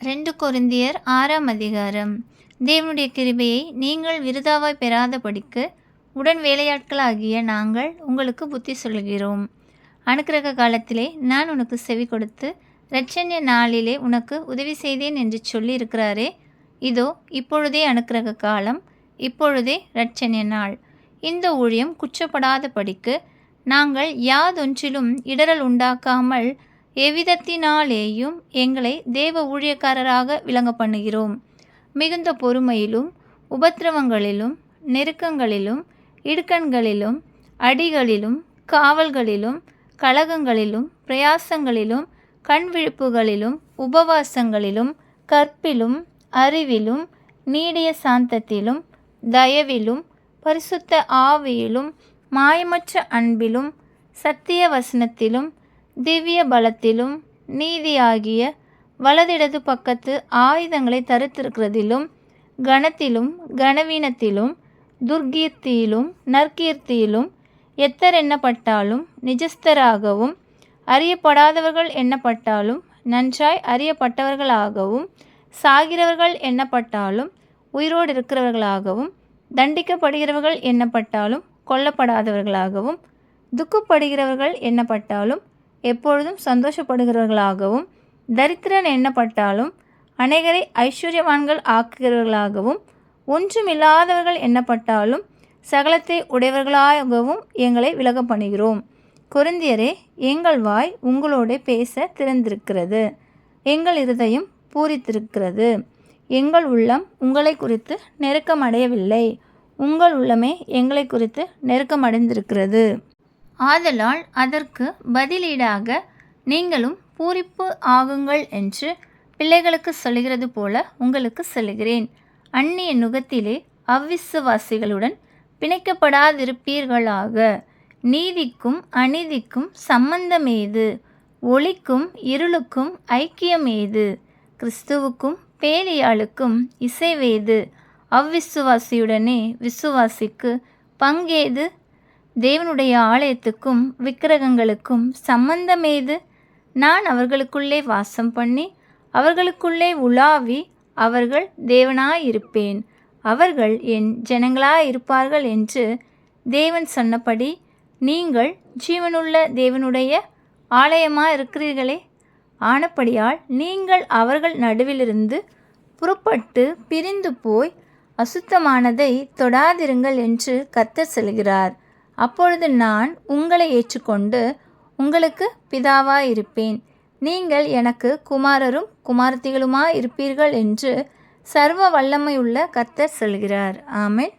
ரெண்டு கொருந்தியர் ஆறாம் அதிகாரம். தேவனுடைய கிருபையை நீங்கள் விருதாவாய் பெறாதபடிக்கு உடன் வேலையாட்களாகிய நாங்கள் உங்களுக்கு புத்தி சொல்கிறோம். அனுக்கிரக காலத்திலே நான் உனக்கு செவி கொடுத்து இரட்சண்ய நாளிலே உனக்கு உதவி செய்தேன் என்று சொல்லி இருக்கிறாரே இதோ இப்பொழுதே அனுக்கிரக காலம் இப்பொழுதே இரட்சண்ய நாள். இந்த ஊழியம் குற்றப்படாதபடிக்கு நாங்கள் யாதொன்றிலும் இடரல் உண்டாக்காமல் எவ்விதத்தினாலேயும் எங்களை தேவ ஊழியக்காரராக விளங்க பண்ணுகிறோம். மிகுந்த பொறுமையிலும் உபத்திரவங்களிலும் நெருக்கங்களிலும் இடுக்கண்களிலும் அடிகளிலும் காவல்களிலும் கலகங்களிலும் பிரயாசங்களிலும் கண்விழிப்புகளிலும் உபவாசங்களிலும் கற்பிலும் அறிவிலும் நீடிய சாந்தத்திலும் தயவிலும் பரிசுத்த ஆவியிலும் மாயமற்ற அன்பிலும் சத்திய வசனத்திலும் திவ்ய பலத்திலும் நீதியாகிய வலதிடது பக்கத்து ஆயுதங்களை தருத்திருக்கிறதிலும் கணத்திலும் கனவீனத்திலும் துர்கீர்த்தியிலும் நற்கீர்த்தியிலும் எத்தர் எண்ணப்பட்டாலும் நிஜஸ்தராகவும் அறியப்படாதவர்கள் எண்ணப்பட்டாலும் நன்றாய் அறியப்பட்டவர்களாகவும் சாகிறவர்கள் எண்ணப்பட்டாலும் உயிரோடு இருக்கிறவர்களாகவும் தண்டிக்கப்படுகிறவர்கள் எண்ணப்பட்டாலும் கொல்லப்படாதவர்களாகவும் துக்கப்படுகிறவர்கள் எண்ணப்பட்டாலும் எப்பொழுதும் சந்தோஷப்படுகிறவர்களாகவும் தரித்திரன் எண்ணப்பட்டாலும் அநேகரை ஐஸ்வர்யவான்கள் ஆக்குகிறவர்களாகவும் ஒன்றுமில்லாதவர்கள் எண்ணப்பட்டாலும் சகலத்தை உடையவர்களாகவும் எங்களை விலக பண்ணுகிறோம். குருந்தியரே எங்கள் வாய் உங்களோட பேச திறந்திருக்கிறது. எங்கள் இருதயம் பூரித்திருக்கிறது. எங்கள் உள்ளம் உங்களை குறித்து நெருக்கமடையவில்லை. உங்கள் உள்ளமே எங்களை குறித்து நெருக்கமடைந்திருக்கிறது. ஆதலால் அதற்கு பதிலீடாக நீங்களும் பூரிப்பு ஆகுங்கள் என்று பிள்ளைகளுக்கு சொல்கிறது போல உங்களுக்கு சொல்கிறேன் அந்நிய நுகத்திலே அவ்விசுவாசிகளுடன் பிணைக்கப்படாதிருப்பீர்களாக. நீதிக்கும் அநீதிக்கும் சம்பந்தமேது ஒளிக்கும் இருளுக்கும் ஐக்கியம் ஏது? கிறிஸ்துவுக்கும் பேலியாளுக்கும் இசைவேது? அவ்விசுவாசியுடனே விசுவாசிக்கு பங்கேது? தேவனுடைய ஆலயத்துக்கும் விக்கிரகங்களுக்கும் சம்பந்தமேது நான் அவர்களுக்குள்ளே வாசம் பண்ணி அவர்களுக்குள்ளே உலாவி அவர்கள் தேவனாயிருப்பேன். அவர்கள் என் ஜனங்களாயிருப்பார்கள் என்று தேவன் சொன்னபடி நீங்கள் ஜீவனுள்ள தேவனுடைய ஆலயமாக இருக்கிறீர்களே ஆனப்படியால் நீங்கள் அவர்கள் நடுவிலிருந்து புறப்பட்டு பிரிந்து போய் அசுத்தமானதை தொடாதிருங்கள் என்று கத்த செல்கிறார். அப்பொழுது நான் உங்களை ஏற்றுக்கொண்டு உங்களுக்கு பிதாவாயிருப்பேன். நீங்கள் எனக்கு குமாரரும் குமாரத்திகளுமாய் இருப்பீர்கள் என்று சர்வ வல்லமையுள்ள கர்த்தர் சொல்கிறார். ஆமேன்.